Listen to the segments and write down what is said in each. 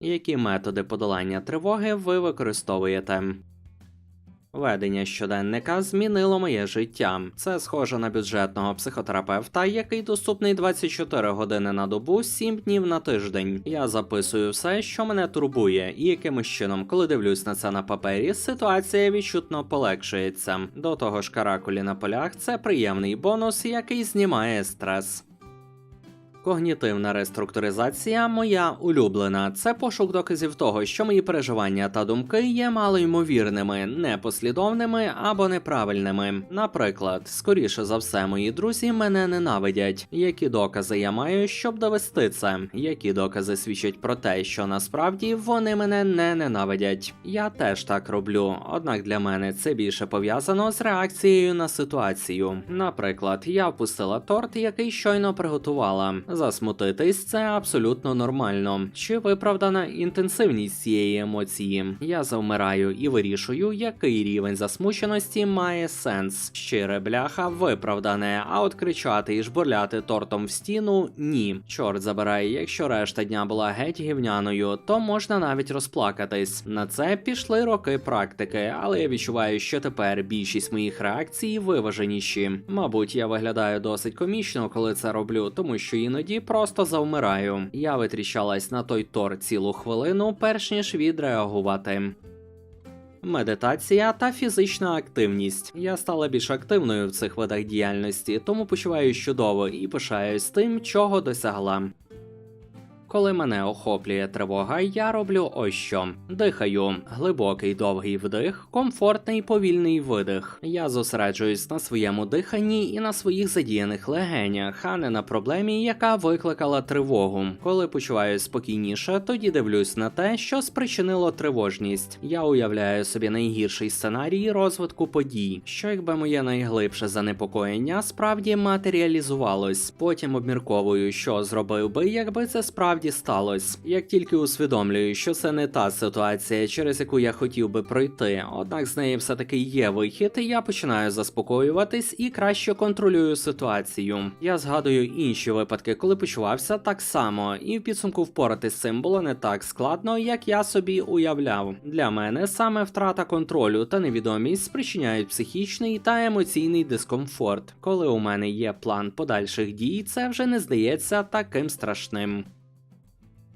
Які методи подолання тривоги ви використовуєте? Ведення щоденника змінило моє життя. Це схоже на бюджетного психотерапевта, який доступний 24 години на добу, 7 днів на тиждень. Я записую все, що мене турбує, і якимось чином, коли дивлюсь на це на папері, ситуація відчутно полегшується. До того ж, каракулі на полях це приємний бонус, який знімає стрес. Когнітивна реструктуризація моя улюблена. Це пошук доказів того, що мої переживання та думки є малоймовірними, непослідовними або неправильними. Наприклад, скоріше за все, мої друзі мене ненавидять. Які докази я маю, щоб довести це? Які докази свідчать про те, що насправді вони мене не ненавидять? Я теж так роблю, однак для мене це більше пов'язано з реакцією на ситуацію. Наприклад, я впустила торт, який щойно приготувала. Засмутитись це абсолютно нормально. Чи виправдана інтенсивність цієї емоції? Я завмираю і вирішую, який рівень засмученості має сенс. Щире бляха виправдане, а от кричати і жбурляти тортом в стіну ні. Чорт забирай, якщо решта дня була геть гівняною, то можна навіть розплакатись. На це пішли роки практики, але я відчуваю, що тепер більшість моїх реакцій виваженіші. Мабуть, я виглядаю досить комічно, коли це роблю, тому що іноді просто завмираю. Я витріщалась на той тор цілу хвилину, перш ніж відреагувати. Медитація та фізична активність. Я стала більш активною в цих видах діяльності, тому почуваюсь чудово і пишаюсь тим, чого досягла. Коли мене охоплює тривога, я роблю ось що: дихаю, глибокий довгий вдих, комфортний повільний видих. Я зосереджуюсь на своєму диханні і на своїх задіяних легенях, а не на проблемі, яка викликала тривогу. Коли почуваюсь спокійніше, тоді дивлюсь на те, що спричинило тривожність. Я уявляю собі найгірший сценарій розвитку подій, що якби моє найглибше занепокоєння справді матеріалізувалось. Потім обмірковую, що зробив би, якби це справді сталося. Як тільки усвідомлюю, що це не та ситуація, через яку я хотів би пройти, однак з неї все-таки є вихід, і я починаю заспокоюватись і краще контролюю ситуацію. Я згадую інші випадки, коли почувався так само, і в підсумку впоратись з цим було не так складно, як я собі уявляв. Для мене саме втрата контролю та невідомість спричиняють психічний та емоційний дискомфорт. Коли у мене є план подальших дій, це вже не здається таким страшним.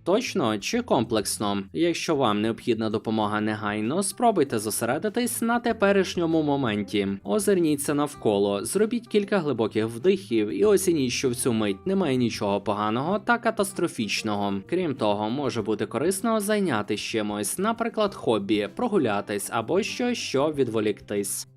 Точно чи комплексно? Якщо вам необхідна допомога негайно, спробуйте зосередитись на теперішньому моменті. Озирніться навколо, зробіть кілька глибоких вдихів і оцініть, що в цю мить немає нічого поганого та катастрофічного. Крім того, може бути корисно зайнятися чимось, наприклад, хобі, прогулятись або щось, що відволіктись.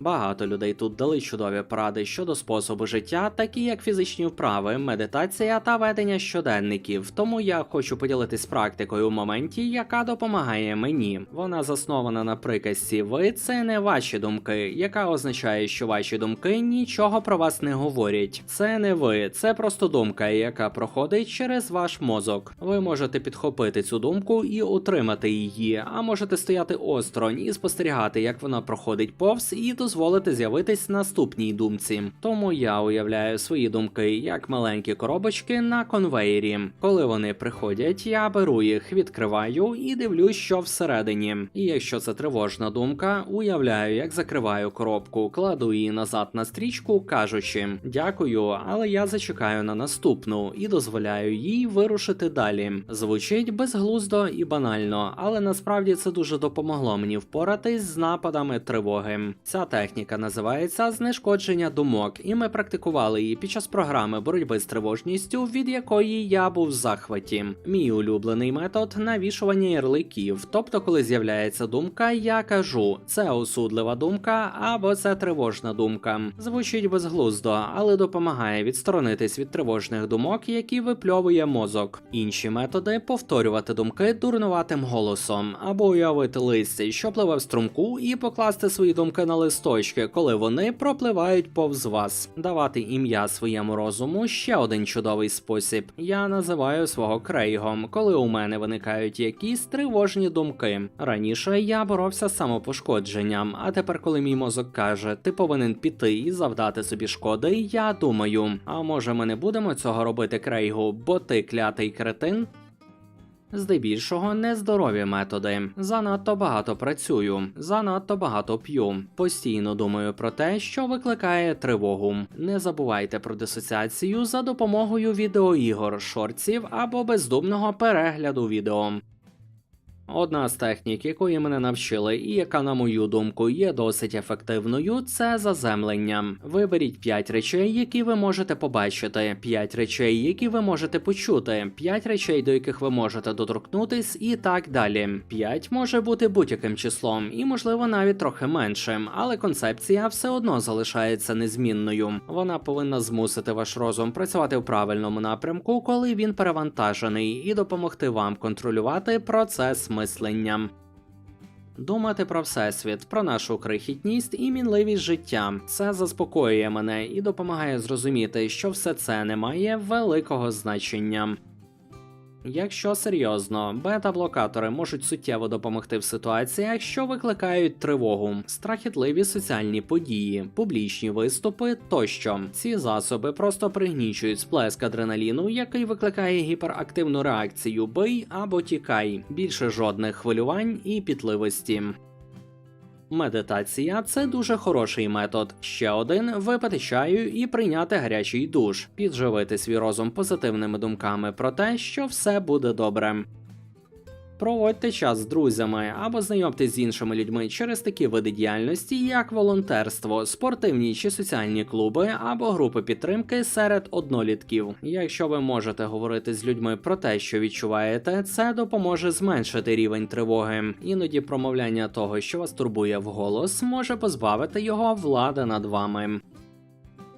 Багато людей тут дали чудові поради щодо способу життя, такі як фізичні вправи, медитація та ведення щоденників. Тому я хочу поділитись практикою у моменті, яка допомагає мені. Вона заснована на приказці Ви це не ваші думки, яка означає, що ваші думки нічого про вас не говорять. Це не ви, це просто думка, яка проходить через ваш мозок. Ви можете підхопити цю думку і утримати її, а можете стояти осторонь і спостерігати, як вона проходить повз і дозволити з'явитись наступній думці. Тому я уявляю свої думки як маленькі коробочки на конвеєрі. Коли вони приходять, я беру їх, відкриваю і дивлюсь, що всередині. І якщо це тривожна думка, уявляю, як закриваю коробку, кладу її назад на стрічку, кажучи дякую, але я зачекаю на наступну і дозволяю їй вирушити далі. Звучить безглуздо і банально, але насправді це дуже допомогло мені впоратись з нападами тривоги. Ця техніка називається знешкодження думок, і ми практикували її під час програми боротьби з тривожністю, від якої я був в захваті. Мій улюблений метод навішування ярликів. Тобто, коли з'являється думка, я кажу, це осудлива думка або це тривожна думка. Звучить безглуздо, але допомагає відсторонитись від тривожних думок, які випльовує мозок. Інші методи повторювати думки дурнуватим голосом, або уявити листя, що пливе в струмку, і покласти свої думки на листочки, коли вони пропливають повз вас. Давати ім'я своєму розуму ще один чудовий спосіб. Я називаю свого крейгом, коли у мене виникають якісь тривожні думки. Раніше я боровся з самопошкодженням, а тепер, коли мій мозок каже, ти повинен піти і завдати собі шкоди, я думаю, а може ми не будемо цього робити крейгу, бо ти клятий кретин? Здебільшого нездорові методи. Занадто багато працюю, занадто багато п'ю. Постійно думаю про те, що викликає тривогу. Не забувайте про дисоціацію за допомогою відеоігор, шорців або бездумного перегляду відео. Одна з технік, якої мене навчили, і яка, на мою думку, є досить ефективною, це заземлення. Виберіть 5 речей, які ви можете побачити, 5 речей, які ви можете почути, 5 речей, до яких ви можете доторкнутись, і так далі. 5 може бути будь-яким числом, і можливо навіть трохи меншим, але концепція все одно залишається незмінною. Вона повинна змусити ваш розум працювати в правильному напрямку, коли він перевантажений, і допомогти вам контролювати процес мислення. Думати про всесвіт, про нашу крихітність і мінливість життя. Це заспокоює мене і допомагає зрозуміти, що все це не має великого значення. Якщо серйозно, бета-блокатори можуть суттєво допомогти в ситуаціях, що викликають тривогу, страхітливі соціальні події, публічні виступи тощо. Ці засоби просто пригнічують сплеск адреналіну, який викликає гіперактивну реакцію бий або тікай, більше жодних хвилювань і пітливості. Медитація це дуже хороший метод. Ще один випити чаю і прийняти гарячий душ, підживити свій розум позитивними думками про те, що все буде добре. Проводьте час з друзями або знайомтесь з іншими людьми через такі види діяльності, як волонтерство, спортивні чи соціальні клуби або групи підтримки серед однолітків. Якщо ви можете говорити з людьми про те, що відчуваєте, це допоможе зменшити рівень тривоги. Іноді промовляння того, що вас турбує вголос, може позбавити його влади над вами.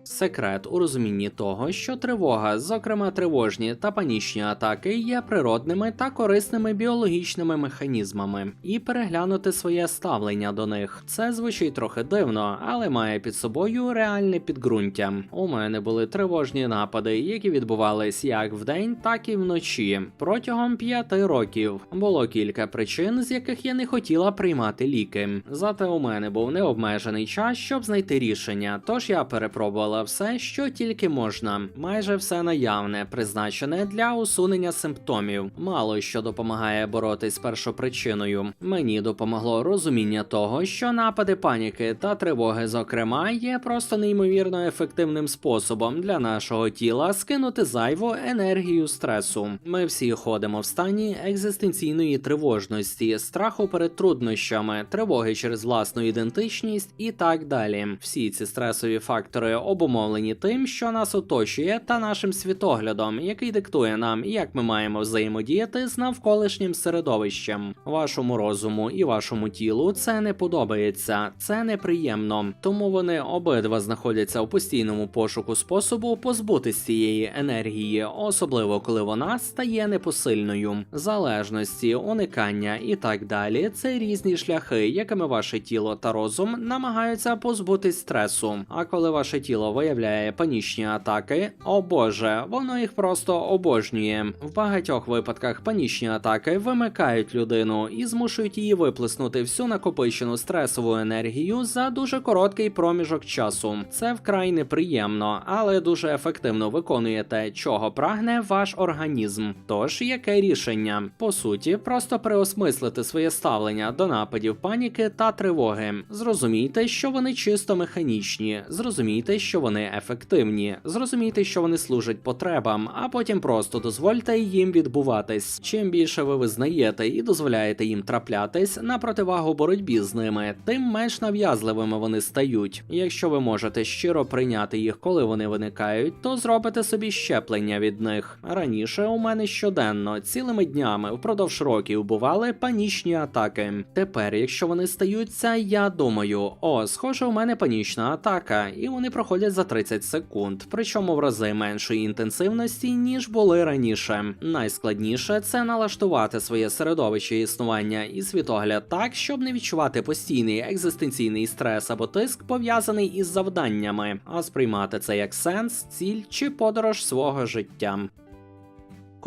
Секрет у розумінні того, що тривога, зокрема тривожні та панічні атаки, є природними та корисними біологічними механізмами, і переглянути своє ставлення до них. Це звучить трохи дивно, але має під собою реальне підґрунтя. У мене були тривожні напади, які відбувались як вдень, так і вночі. Протягом п'яти років було кілька причин, з яких я не хотіла приймати ліки. Зате у мене був необмежений час, щоб знайти рішення. Тож я перепробувала все, що тільки можна, майже все наявне, призначене для усунення симптомів. Мало що допомагає боротись з першопричиною. Мені допомогло розуміння того, що напади паніки та тривоги, зокрема, є просто неймовірно ефективним способом для нашого тіла скинути зайву енергію стресу. Ми всі ходимо в стані екзистенційної тривожності, страху перед труднощами, тривоги через власну ідентичність і так далі. Всі ці стресові фактори обумовлені тим, що нас оточує, та нашим світоглядом, який диктує нам, як ми маємо взаємодіяти з навколишнім середовищем. Вашому розуму і вашому тілу це не подобається, це неприємно. Тому вони обидва знаходяться у постійному пошуку способу позбутись цієї енергії, особливо коли вона стає непосильною. Залежності, уникання і так далі це різні шляхи, якими ваше тіло та розум намагаються позбутись стресу. А коли ваше тіло виявляє панічні атаки, о боже, воно їх просто обожнює. В багатьох випадках панічні атаки вимикають людину і змушують її виплеснути всю накопичену стресову енергію за дуже короткий проміжок часу. Це вкрай неприємно, але дуже ефективно виконує те, чого прагне ваш організм. Тож яке рішення? По суті, просто переосмислити своє ставлення до нападів паніки та тривоги. Зрозумійте, що вони чисто механічні, зрозумійте, що вони ефективні, зрозумійте, що вони служать потребам, а потім просто дозвольте їм відбуватись. Чим більше ви визнаєте і дозволяєте їм траплятись на противагу боротьбі з ними, тим менш нав'язливими вони стають. Якщо ви можете щиро прийняти їх, коли вони виникають, то зробите собі щеплення від них. Раніше у мене щоденно цілими днями впродовж років бували панічні атаки. Тепер, якщо вони стаються, я думаю, о, схоже, у мене панічна атака, і вони проходять за 30 секунд, причому в рази меншої інтенсивності, ніж були раніше. Найскладніше це налаштувати своє середовище існування і світогляд так, щоб не відчувати постійний екзистенційний стрес або тиск, пов'язаний із завданнями, а сприймати це як сенс, ціль чи подорож свого життя.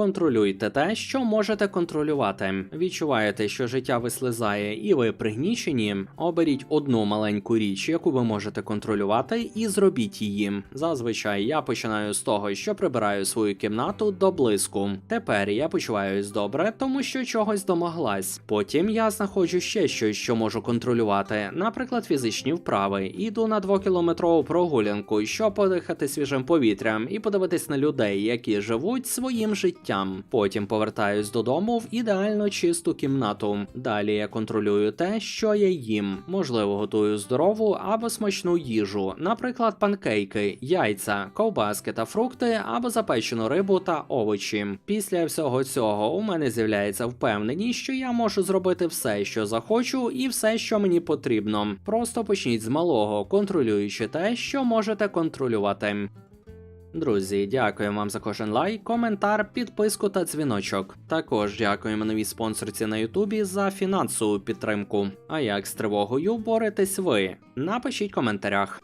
Контролюйте те, що можете контролювати. Відчуваєте, що життя вислизає і ви пригнічені. Оберіть одну маленьку річ, яку ви можете контролювати, і зробіть її. Зазвичай я починаю з того, що прибираю свою кімнату до блиску. Тепер я почуваюсь добре, тому що чогось домоглась. Потім я знаходжу ще щось, що можу контролювати, наприклад, фізичні вправи. Іду на двокілометрову прогулянку, щоб подихати свіжим повітрям і подивитись на людей, які живуть своїм життям. Потім повертаюсь додому в ідеально чисту кімнату. Далі я контролюю те, що я їм. Можливо, готую здорову або смачну їжу, наприклад, панкейки, яйця, ковбаски та фрукти, або запечену рибу та овочі. Після всього цього у мене з'являється впевненість, що я можу зробити все, що захочу, і все, що мені потрібно. Просто почніть з малого, контролюючи те, що можете контролювати. Друзі, дякуємо вам за кожен лайк, коментар, підписку та дзвіночок. Також дякуємо новій спонсорці на Ютубі за фінансову підтримку. А як з тривогою боретесь ви? Напишіть в коментарях.